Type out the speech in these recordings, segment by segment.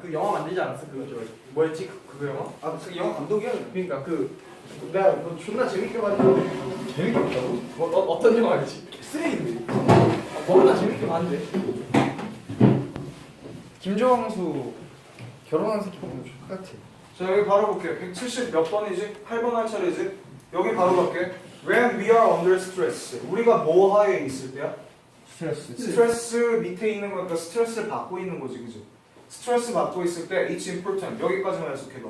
그 영화 만들지 않았어? 그거 저 뭐였지? 그, 그 영화? 아, 그 영화 감독이야. 그러니까 그 내가 너 존나 재밌게 봤는데 재밌게 봤다고? 뭐 어, 어떤 영화였지? 쓰레기인데. 아, 너무나 재밌게 봤는데. 김정수 결혼한 새끼 보면 똑같아. 자 여기 바로 볼게요. 170 몇 번이지? 8번 할 차례지? 여기 바로 갈게. When we are under stress. 우리가 뭐 하에 있을 때야? 스트레스. 스트레스 밑에 있는 거니까 스트레스를 받고 있는 거지, 그지? 스트레스 받고 있을 때 it's important. 여기까지만 해석해봐.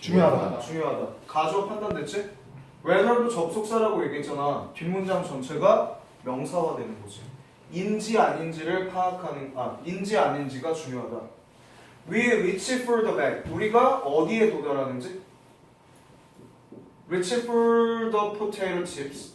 중요하다. 중요하다. 가주어 판단됐지? whether도 접속사라고 얘기했잖아. 뒷문장 전체가 명사화되는 거지. 인지 아닌지를 파악하는 아 인지 아닌지가 중요하다. We reach for the bag. 우리가 어디에 도달하는지? reach for the potato chips.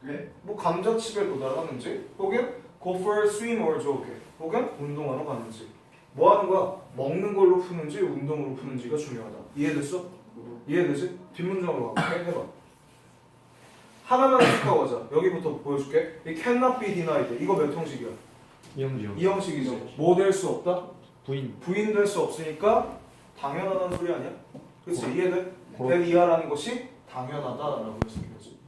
네? 뭐 감자칩에 도달하는지 혹은 go for a swim or jog 혹은 운동하러 가는지 뭐 하는 거야? 먹는 걸로 푸는지 운동으로 푸는지가 중요하다 이해됐어? 이해되지? 뒷문장으로 가볼게 해봐 하나만 가자 여기부터 보여줄게 이 cannot be denied 이거 몇 형식이야? 이영지요. 이 형식이지 뭐 될 수 없다? 부인. 부인 될 수 없으니까 당연하다는 소리 아니야? 그치? 이해돼? 될 이하라는 것이 당연하다라고 해석해야지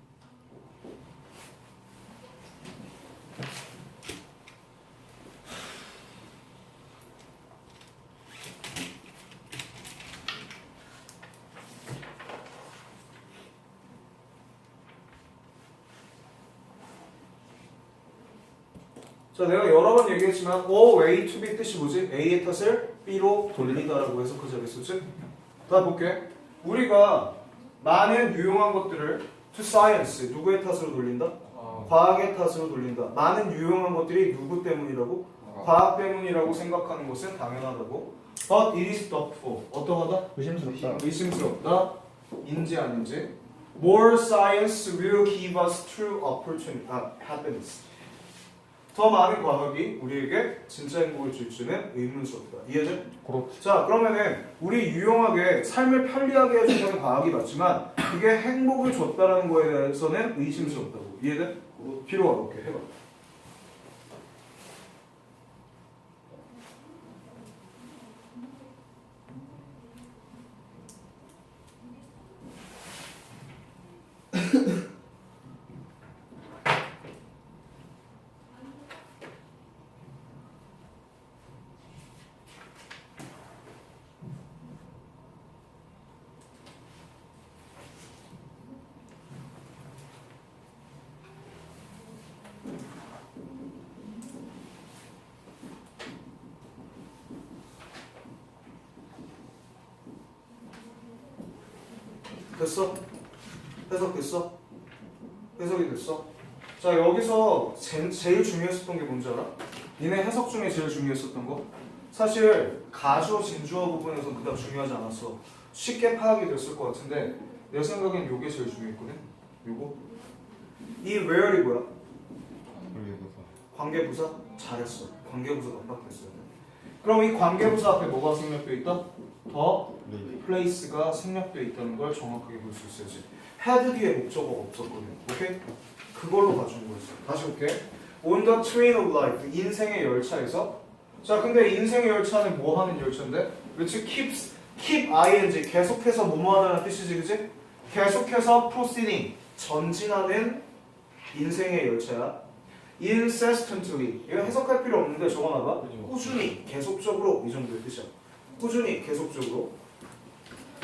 자, 내가 여러 번 얘기했지만 O A to B 뜻이 뭐지? A의 탓을 B로 돌리다라고 해석하자 그랬었지? 다 볼게. 우리가 많은 유용한 것들을 to science 누구의 탓으로 돌린다? 아. 과학의 탓으로 돌린다. 많은 유용한 것들이 누구 때문이라고? 과학 때문이라고 생각하는 것은 당연하다고. But it is doubtful. 어떠하다? 의심스럽다. 의심스럽다. 인지 아닌지. More science will give us true opportunity. 아, happiness. 더 많은 과학이 우리에게 진짜 행복을 줄 수는 의문스럽다. 이해돼? 그렇. 자, 그러면은 우리 유용하게 삶을 편리하게 해주는 과학이 맞지만 그게 행복을 줬다라는 거에 대해서는 의심스럽다고. 이해돼? 필요가 없게 해봐. 됐어? 해석 됐어? 해석이 됐어? 자 여기서 제, 제일 중요했었던 게 뭔지 알아? 니네 해석 중에 제일 중요했었던 거? 사실 가주어 진주어 부분에서 그닥 중요하지 않았어 쉽게 파악이 됐을 것 같은데 내 생각엔 요게 제일 중요했거든 요거 이 where이 뭐야? 관계부사? 잘했어 관계부사 깜빡했어요 그럼 이 관계부사 앞에 뭐가 생략되어 있다? 더 place가 생략되어 있다는 걸 정확하게 볼 수 있어야지. had 뒤에 목적어가 없었거든. 오케이? 그걸로 봐주는 거였어. 다시 볼게. On the train of life. 인생의 열차에서. 자, 근데 인생의 열차는 뭐 하는 열차인데? 그렇지? keeps, keep ing. 계속해서 뭐뭐 하다는 뜻이지, 그치? 계속해서 proceeding. 전진하는 인생의 열차야. incessantly. 이거 해석할 필요 없는데 적어놔봐. 꾸준히, 계속적으로 이 정도의 뜻이야. 꾸준히, 계속적으로.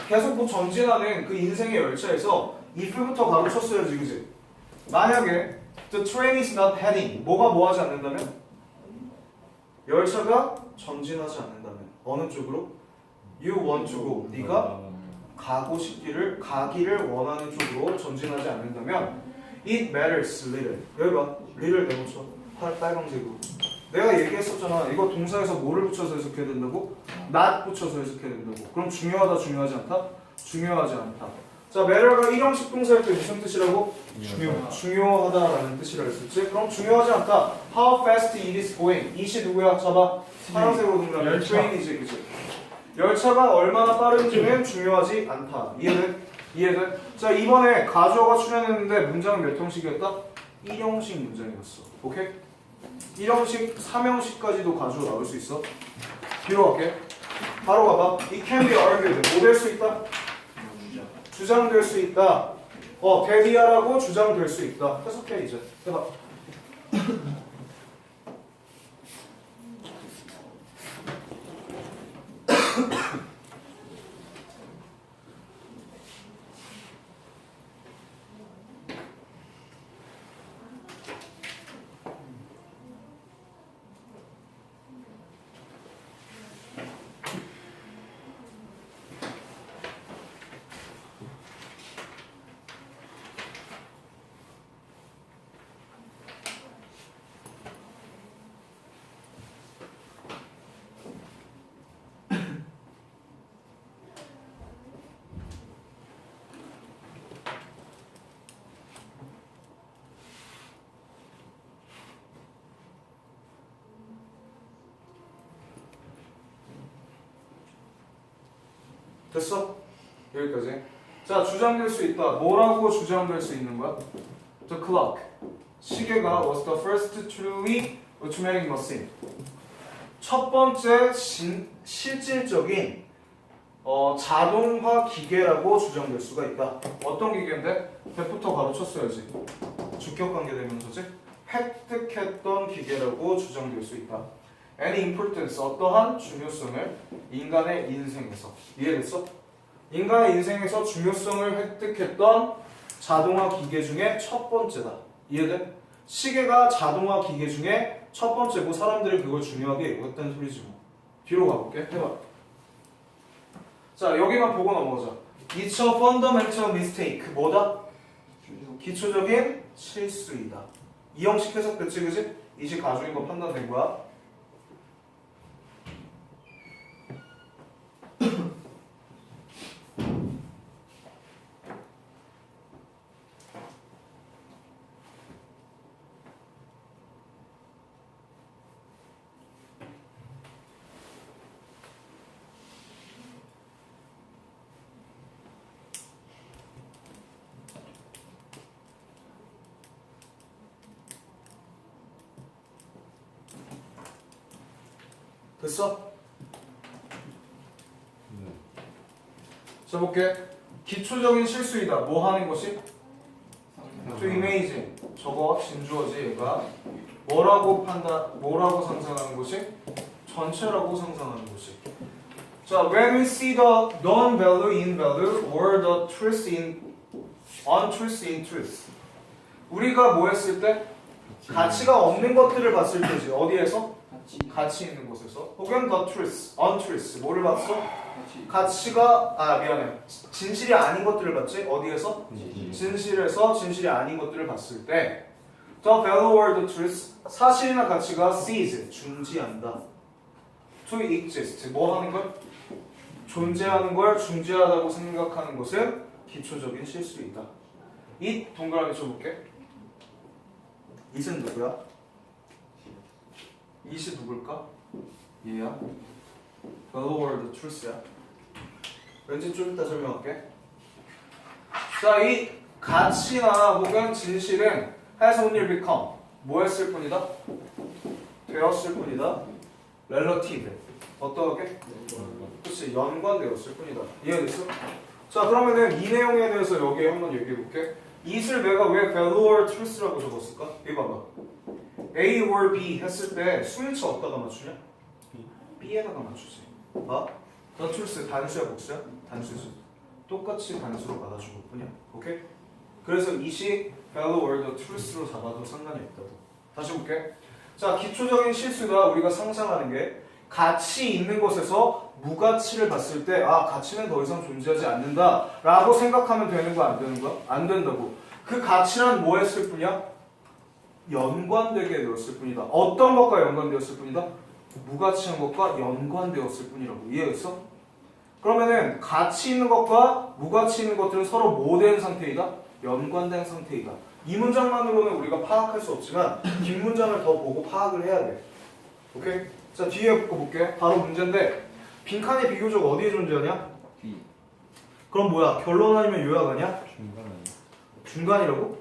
계속 뭐 전진하는 그 인생의 열차에서 if부터 가로쳤어야지 그지? 만약에 the train is not heading 뭐가 뭐 하지 않는다면? 열차가 전진하지 않는다면 어느 쪽으로? you want to go 네가 가고 싶기를 가기를 원하는 쪽으로 전진하지 않는다면 it matters little 여기 봐 little 내놓쳐 팔 빨강색으로 내가 얘기했었잖아 이거 동사에서 뭐를 붙여서 해석해야 된다고? not 붙여서 해석해야 된다고 그럼 중요하다 중요하지 않다? 중요하지 않다 자 matter가 일형식 동사일 때 무슨 뜻이라고? 중요하다. 중요하다라는 뜻이라 했었지? 그럼 중요하지 않다 how fast it is going 이시 누구야? 잡아 파란색으로 동그라미 열차. train이지 그치? 열차가 얼마나 빠른지는 중요하지 않다 이해돼? 이해돼? 자 이번에 가주어가 출연했는데 문장은 몇 형식이었다? 1형식 문장이었어 오케이? 1형식, 3형식까지도 가주어 나올 수 있어 뒤로 갈게. 바로 가봐. It can be argued. 뭐 될 수 있다? 주장될 수 있다. 어, 대비하라고 주장될 수 있다. 해석해 이제. 해봐. 됐어? 여기까지. 자, 주장될 수 있다. 뭐라고 주장될 수 있는 거야? The clock. 시계가 was the first truly automatic machine. 첫 번째 진, 실질적인 어, 자동화 기계라고 주장될 수가 있다. 어떤 기계인데? 대부터 가로쳤어야지. 주격 관계 되면서지? 획득했던 기계라고 주장될 수 있다. Any importance 어떠한 중요성을 인간의 인생에서 이해됐어? 인간의 인생에서 중요성을 획득했던 자동화 기계 중에 첫 번째다. 이해돼? 시계가 자동화 기계 중에 첫 번째고 사람들이 그걸 중요하게 여겼다는 소리지 뭐. 뒤로 가볼게. 해봐. 자 여기만 보고 넘어가자. It's a fundamental mistake. 뭐다? 기초적인 실수이다. 이 형식 해석됐지 그지? 이식 가중인 거 판단된 거야. 됐어? 자 볼게. 기초적인 실수이다. 뭐 하는 것이? to imagine. 저거 진주어지 얘가. 뭐라고 판단, 뭐라고 상상하는 것이? 전체라고 상상하는 것이. 자, when we see the non-value in value or the truth in untruth in truth. 우리가 뭐 했을 때? 가치가 없는 것들을 봤을 때지. 어디에서? 가치 있는 곳에서. 혹은 the truth, untruth. 뭐를 봤어? 가치가 아 미안해. 진실이 아닌 것들을 봤지? 어디에서? 진실에서 진실이 아닌 것들을 봤을 때. The value or the truth. 사실이나 가치가 cease 중지한다. To exist. 뭐 하는 걸? 존재하는 걸 중지하다고 생각하는 것은 기초적인 실수이다. 이 동그라미 쳐볼게. it은 누구야? it이 누굴까? 얘야 the truth야 왠지 좀 이따 설명할게. 자, 이 가치나 혹은 진실은 has only become 뭐 했을 뿐이다? 되었을 뿐이다. relative 어떻게? 그렇지 연관되었을 뿐이다. 이해됐어? 자, 그러면은 이 내용에 대해서 여기 한번 얘기해 볼게. it을 내가 왜 value or truth라고 적었을까? 이거 봐봐. A or B 했을 때 수일치 어디다가 맞추냐? B에다가 맞추지. 봐. 더 truth 단수야 복수야? 단수지. 똑같이 단수로 받아준 것 뿐이야. 오케이? 그래서 이시 value or the truth로 잡아도 상관이 없다. 다시 볼게. 자, 기초적인 실수가 우리가 상상하는 게 가치 있는 곳에서 무가치를 봤을 때 아, 가치는 더 이상 존재하지 않는다 라고 생각하면 되는 거 안 되는 거야? 안 된다고. 그 가치란 뭐 했을 뿐이야? 연관되게 되었을 뿐이다. 어떤 것과 연관되었을 뿐이다? 무가치한 것과 연관되었을 뿐이라고. 이해했어? 그러면은 가치 있는 것과 무가치 있는 것들은 서로 뭐된 상태이다? 연관된 상태이다. 이 문장만으로는 우리가 파악할 수 없지만 뒷 문장을 더 보고 파악을 해야 돼. 오케이? 자 뒤에 거 볼게. 바로 문제인데 빈칸이 비교적 어디에 존재하냐? B 그럼 뭐야? 결론 아니면 요약 아니야? 중간 아니야? 중간이라고?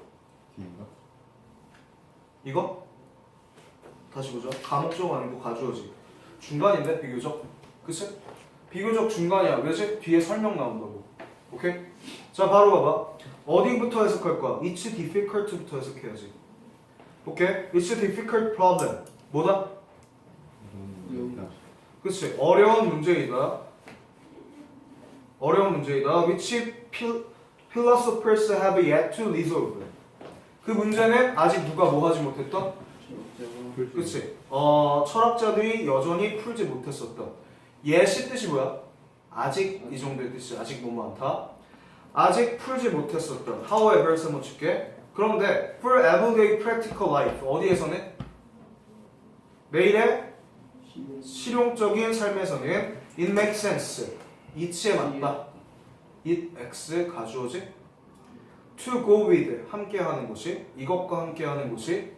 D인가? 이거? 다시 보자. 감옥적 아니고 가주어지. 중간인데 비교적. 그치? 비교적 중간이야. 왜지? 뒤에 설명 나온다고. 오케이? 자, 바로 봐봐. 어디부터 해석할 거야? It's difficult부터 해석해야지. 오케이? It's difficult problem. 뭐다? 그치? 어려운 문제이다. 어려운 문제이다. Which phil- philosophers have yet to resolve. 그 문제는 아직 누가 뭐 하지 못했다? 그치? 어, 철학자들이 여전히 풀지 못했었다. yet이 뜻이 뭐야? 아직 이 정도의 뜻이 아직 너무 많다. 아직 풀지 못했었다. However, 써놓을게. 그런데 for everyday practical life 어디에서는 매일의 실용적인 삶에서는 it makes sense. 이치에 맞다. it x 가주어지. to go with 함께하는 것이 이것과 함께하는 것이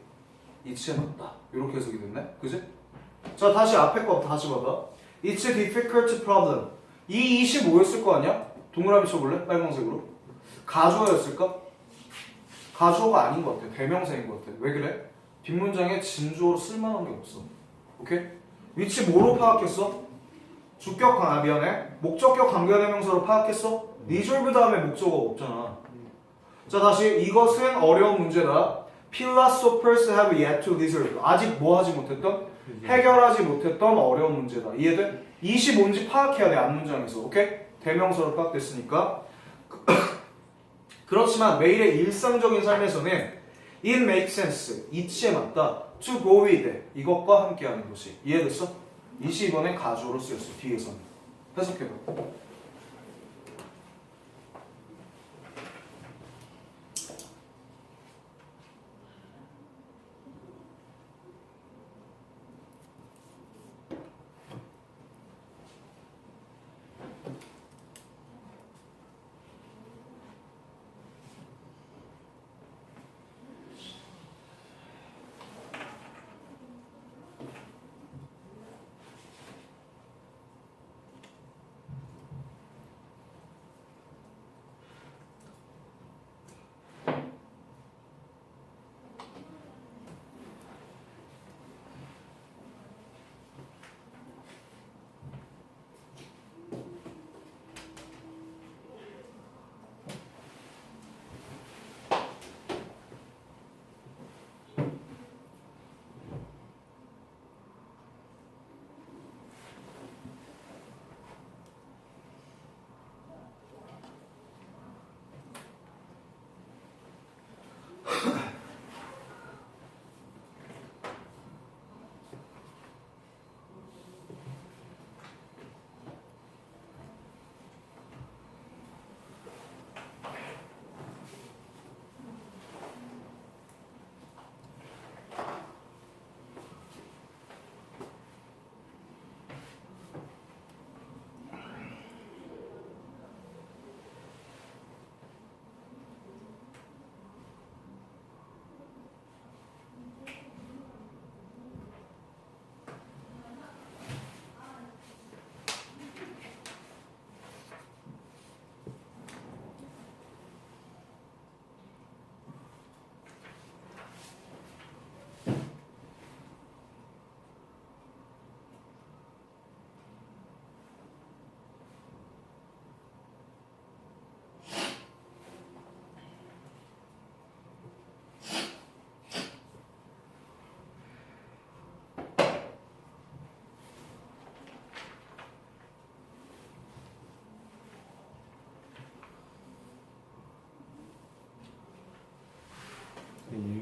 이치에 맞다. 이렇게 해석이 됐네. 그지? 자 다시 앞에 거 다시 봐봐. It's a difficult problem. 이 25였을 거 아니야? 동그라미 쳐볼래? 빨간색으로. 가주어였을까? 가주어가 아닌 것 같아. 대명사인 것 같아. 왜 그래? 뒷문장에 진주어로 쓸만한 게 없어. 오케이? 위치 뭐로 파악했어? 주격 관, 아 미안해. 목적격 관계대명사로 파악했어? 리졸브 다음에 목적어가 없잖아. 자 다시 이것은 어려운 문제다. Philosophers have yet to resolve. 아직 뭐 하지 못했던? 해결하지 못했던 어려운 문제다. 이해돼? 20 뭔지 파악해야 돼 앞문장에서. 오케이? 대명사로 파악됐으니까. 그렇지만 매일의 일상적인 삶에서는 it makes sense. 이치에 맞다. to go with 이것과 함께하는 것이. 이해됐어? 22번에 가주어로 쓰였어. 뒤에서는. 해석해봐.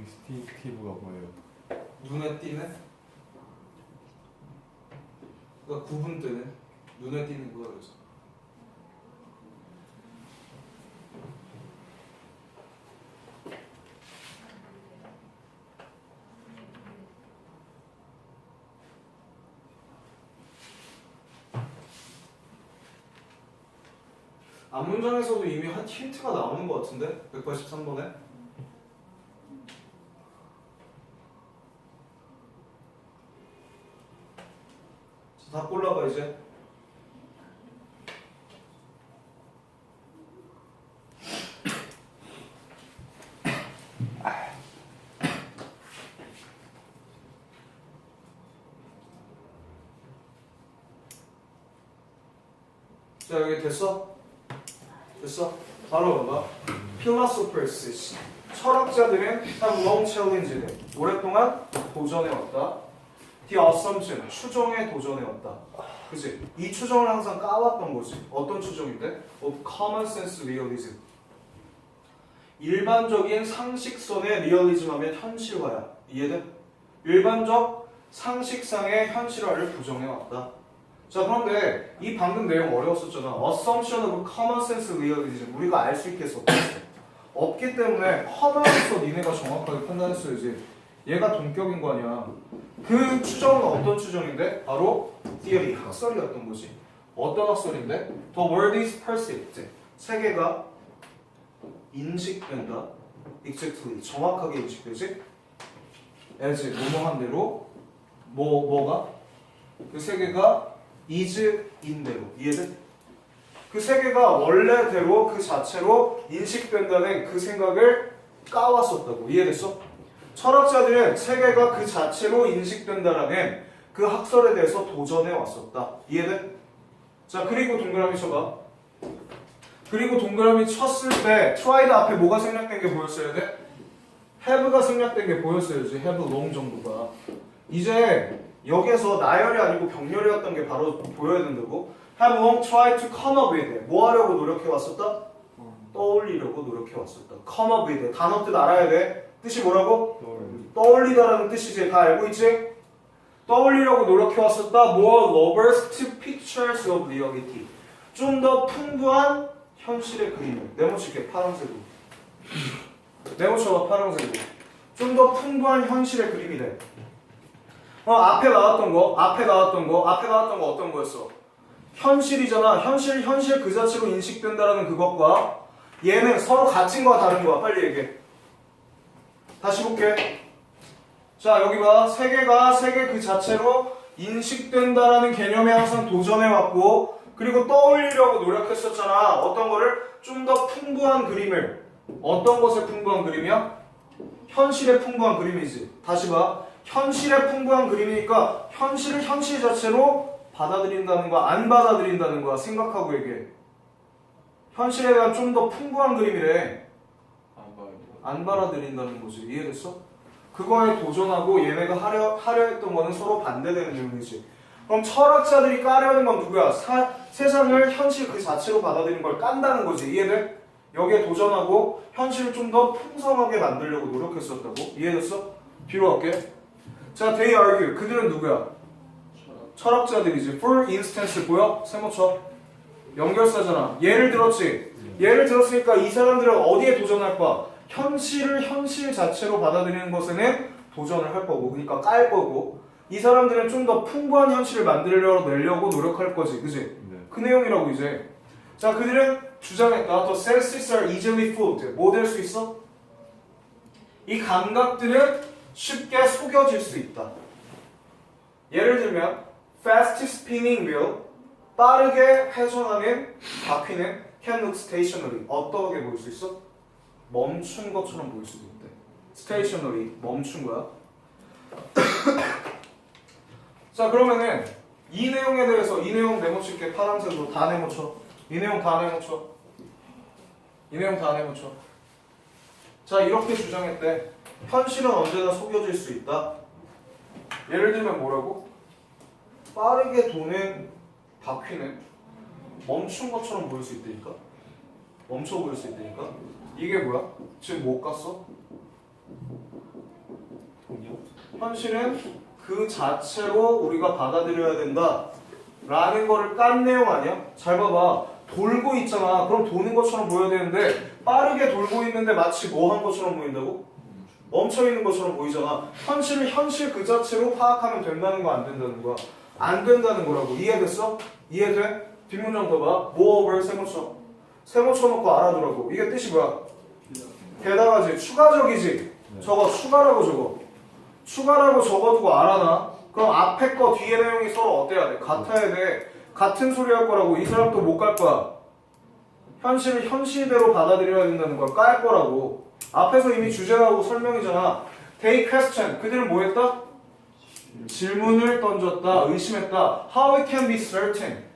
인스팅티브가 뭐예요? 눈에 띄는? 그러니까 구분 뜨는? 눈에 띄는 거야 그래서. 앞문장에서도 이미 한 힌트가 나오는 것 같은데? 183번에? 다 골라봐 이제 자 여기 됐어? 됐어? 바로 봐봐. Philosophers 철학자들은 have long challenged 오랫동안 도전해왔다. The assumption 추정에 도전해왔다. 그치? 이 추정을 항상 까왔던 거지. 어떤 추정인데? Of common sense realism. 일반적인 상식선의 리얼리즘 하면 현실화야. 이해돼? 일반적 상식상의 현실화를 부정해왔다. 자 그런데 이 방금 내용 어려웠었잖아. Assumption of common sense realism 우리가 알 수 있게 했어. 없기 때문에 커먼에서 니네가 정확하게 판단했어야지. 얘가 동격인 거 아니야. 그 추정은 어떤 추정인데? 바로 theory 학설이었던 거지. 어떤 학설인데? The world is perceived. 세계가 인식된다. exactly 정확하게 인식되지. as 뭐뭐한 대로 뭐 뭐가 그 세계가 is 인대로 이해돼? 그 세계가 원래대로 그 자체로 인식된다는 그 생각을 까왔었다고 이해됐어? 철학자들은 세계가 그 자체로 인식된다라는 그 학설에 대해서 도전해 왔었다. 이해돼? 자 그리고 동그라미 쳐봐. 그리고 동그라미 쳤을 때 tried 앞에 뭐가 생략된 게 보였어야 돼? have가 생략된 게 보였어야지. Have long 정도가. 이제 여기에서 나열이 아니고 병렬이었던 게 바로 보여야 된다고? Have long tried to come up with it. 뭐 하려고 노력해 왔었다? 떠올리려고 노력해 왔었다. Come up with it. 단어 뜻 알아야 돼 뜻이 뭐라고? 떠올리다라는 뜻이지 다 알고 있지? 떠올리려고 노력해 왔었다 more lovers to pictures of reality 좀 더 풍부한 현실의 그림을 네모칠게 파란색으로 네모쳐봐 파란색으로 좀 더 풍부한 현실의 그림이 돼 어, 앞에 나왔던 거, 앞에 나왔던 거, 앞에 나왔던 거 어떤 거였어? 현실이잖아. 현실, 현실 그 자체로 인식된다라는 그것과 얘는 서로 같은 거와 다른 거야. 빨리 얘기해. 다시 볼게. 자, 여기 봐. 세계가 세계 그 자체로 인식된다라는 개념에 항상 도전해왔고, 그리고 떠올리려고 노력했었잖아. 어떤 거를? 좀 더 풍부한 그림을. 어떤 것의 풍부한 그림이야? 현실의 풍부한 그림이지. 다시 봐. 현실의 풍부한 그림이니까 현실을 현실 자체로 받아들인다는 거야, 안 받아들인다는 거야. 생각하고 얘기해. 현실에 대한 좀 더 풍부한 그림이래. 안 받아들인다는 거지. 이해됐어? 그거에 도전하고 얘네가 하려, 하려 했던 거는 서로 반대되는 내용이지. 그럼 철학자들이 까려는 건 누구야? 사- 세상을 현실 그 자체로 받아들이는 걸 깐다는 거지. 이해돼? 여기에 도전하고 현실을 좀 더 풍성하게 만들려고 노력했었다고. 이해됐어? 뒤로 갈게. 자, they argue. 그들은 누구야? 철학 자들이지. For instance 보여? 세모쳐. 연결사잖아. 예를 들었지. 예를 들었으니까 이 사람들은 어디에 도전할 거야? 현실을 현실 자체로 받아들이는 것에는 도전을 할 거고, 그러니까 깔 거고. 이 사람들은 좀 더 풍부한 현실을 만들려고 내려고 노력할 거지, 그지? 그 내용이라고 이제. 자, 그들은 주장했다. The senses are easily fooled. 뭐될 수 있어? 이 감각들은 쉽게 속여질 수 있다. 예를 들면 fast spinning wheel 빠르게 회전하는 바퀴는 can look stationary 어떻게 보일 수 있어? 멈춘 것처럼 보일 수도 있대. stationary 멈춘 거야. 자 그러면은 이 내용에 대해서 이 내용 네모 칠게 파란색으로 다 네모 쳐. 이 내용 다 네모 쳐. 이 내용 다 네모 쳐. 자 이렇게 주장했대. 현실은 언제나 속여질 수 있다. 예를 들면 뭐라고? 빠르게 도는 바퀴는 멈춘 것처럼 보일 수 있다니까? 멈춰 보일 수 있다니까? 이게 뭐야? 지금 못 갔어? 현실은 그 자체로 우리가 받아들여야 된다. 라는 거를 깐 내용 아니야? 잘 봐봐. 돌고 있잖아. 그럼 도는 것처럼 보여야 되는데 빠르게 돌고 있는데 마치 뭐 한 것처럼 보인다고? 멈춰 있는 것처럼 보이잖아. 현실을 현실 그 자체로 파악하면 된다는 거 안 된다는 거야. 안 된다는 거라고. 이해됐어? 이해돼? 뒷문장 더 봐. moreover. 세모 쳐 놓고 알아두라고. 이게 뜻이 뭐야? 게다가지 추가적이지. 저거 추가라고 적어. 추가라고 적어두고 알아놔. 그럼 앞에 거 뒤에 내용이 서로 어때야 돼? 같아야 돼. 같은 소리 할 거라고. 이 사람도 못 갈 거야. 현실을 현실대로 받아들여야 된다는 걸 깔 거라고. 앞에서 이미 주제하고 설명이잖아. They question. 그들은 뭐 했다? 질문을 던졌다. 의심했다. How it can be certain.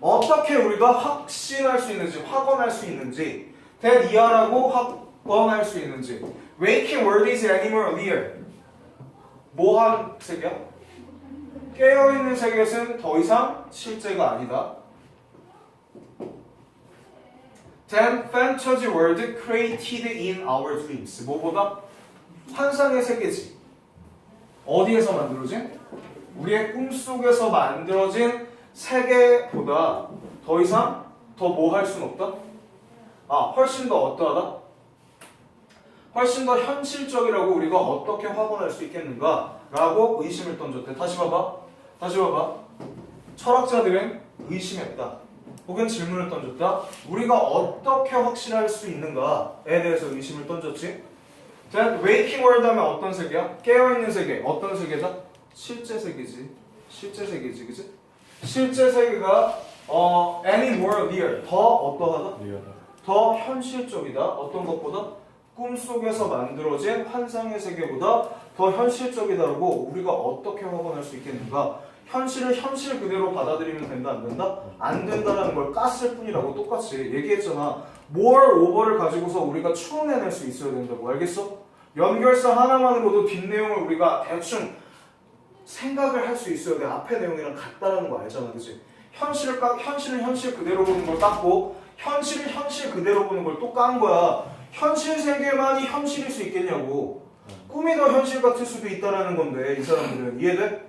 어떻게 우리가 확신할 수 있는지 확언할 수 있는지 that 이하라고 확언할 수 있는지. waking world is more real 뭐한 세계야? 깨어있는 세계는 더 이상 실제가 아니다. Than fantasy world created in our dreams. 뭐보다? 환상의 세계지. 어디에서 만들어진? 우리의 꿈속에서 만들어진 세계보다 더 이상 더 뭐 할 수는 없다? 아, 훨씬 더 어떠하다? 훨씬 더 현실적이라고 우리가 어떻게 확언할 수 있겠는가? 라고 의심을 던졌대. 다시 봐봐. 다시 봐봐. 철학자들은 의심했다. 혹은 질문을 던졌다. 우리가 어떻게 확신할 수 있는가에 대해서 의심을 던졌지. 자, waking world 하면 어떤 세계야? 깨어있는 세계. 어떤 세계다? 실제 세계지. 실제 세계지, 그지? 실제 세계가 어, any more real. 더 어떠하다? 리얼하다. 더 현실적이다. 어떤 것보다? 꿈속에서 만들어진 환상의 세계보다 더 현실적이다라고 우리가 어떻게 확언할 수 있겠는가? 현실을 현실 그대로 받아들이면 된다 안 된다? 안 된다라는 걸 깠을 뿐이라고 똑같이 얘기했잖아. more over를 가지고서 우리가 추론해낼 수 있어야 된다고 알겠어? 연결사 하나만으로도 뒷내용을 우리가 대충 생각을 할 수 있어야 돼. 앞에 내용이랑 같다라는 거 알잖아, 그치? 현실을 까, 현실은 현실 그대로 보는 걸 깠고 현실을 현실 그대로 보는 걸또깐 거야. 현실 세계만이 현실일 수 있겠냐고. 꿈이 더 현실 같을 수도 있다라는 건데 이 사람들은 이해돼?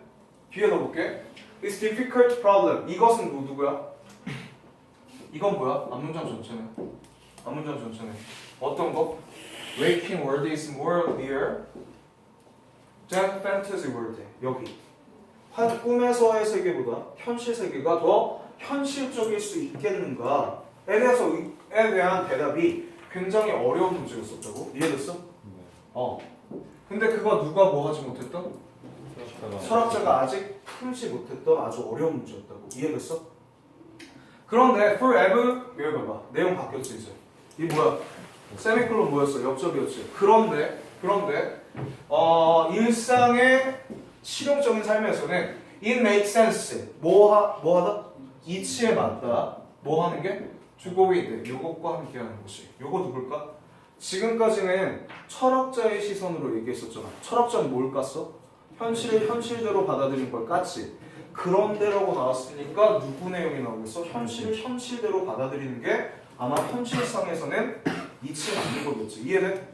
뒤에 넣어볼게. It's difficult problem. 이것은 뭐 누구야? 이건 뭐야? 앞문장 전체네. 앞문장 전체네. 어떤 거? Waking world is more real than fantasy world. 여기. 한 꿈에서의 세계보다 현실 세계가 더 현실적일 수 있겠는가에 대해서 에 대한 대답이 굉장히 어려운 문제였었다고 이해됐어? 네. 어. 근데 그거 누가 뭐 하지 못했다? 철학자가 아직 풀지 못했던 아주 어려운 문제였다고 이해됐어? 그런데 forever 여기 봐봐 내용 바뀌었지 이제 이 뭐야 세미콜론 뭐였어 역접이었지 그런데 그런데 어 일상의 실용적인 삶에서는 it makes sense 뭐, 하, 뭐 하다? 이치에 맞다 뭐 하는 게? with 요것과 함께 하는 것이 요거 누굴까? 지금까지는 철학자의 시선으로 얘기했었잖아 철학자는 뭘 깠어? 현실을 현실대로 받아들인 걸 깠지 그런데라고 나왔으니까 누구 내용이 나오겠어? 현실을 현실대로 받아들이는 게 아마 현실상에서는 이치가 않는 거겠지 이해돼?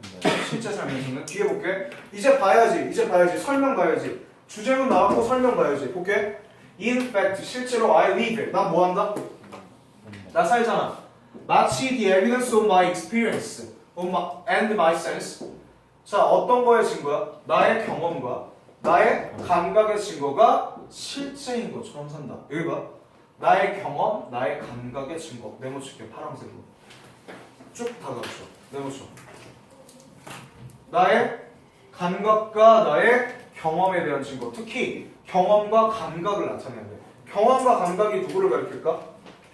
실제 삶에서는. 뒤에 볼게. 이제 봐야지. 이제 봐야지. 설명 봐야지. 주제문 나왔고 설명 봐야지. 볼게. In fact 실제로 I live. 난 뭐 한다? 나 살잖아. 마치 the evidence of my experience of my, and my sense. 자 어떤 거의 증거야? 나의 경험과 나의 감각의 증거가 실제인 것처럼 산다. 여기 봐. 나의 경험, 나의 감각의 증거. 네모칠게. 파란색으로 쭉 다가오죠 네모쳐 나의 감각과 나의 경험에 대한 증거 특히 경험과 감각을 나타내야 돼 경험과 감각이 누구를 가리킬까?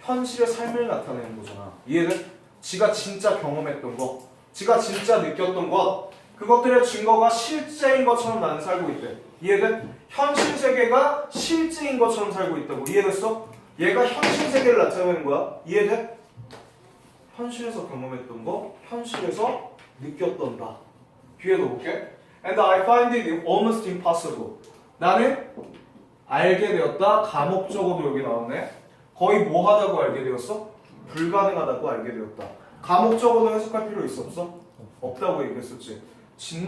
현실의 삶을 나타내는 거잖아 이해돼? 지가 진짜 경험했던 거 지가 진짜 느꼈던 것 그것들의 증거가 실제인 것처럼 나는 살고 있대 이해돼? 현실 세계가 실제인 것처럼 살고 있다고 이해됐어? 얘가 현실 세계를 나타내는 거야 이해돼? 현실에서 경험했던 거 현실에서 느꼈던 다. 뒤에도 볼게. And I find it almost impossible. 나는 알게 되었다. 감옥적어도 여기 나왔네. 거의 뭐 하다고 알게 되었어? 불가능하다고 알게 되었다. 감옥적어도 해석할 필요 있어 없어? 없다고 얘기했었지. 진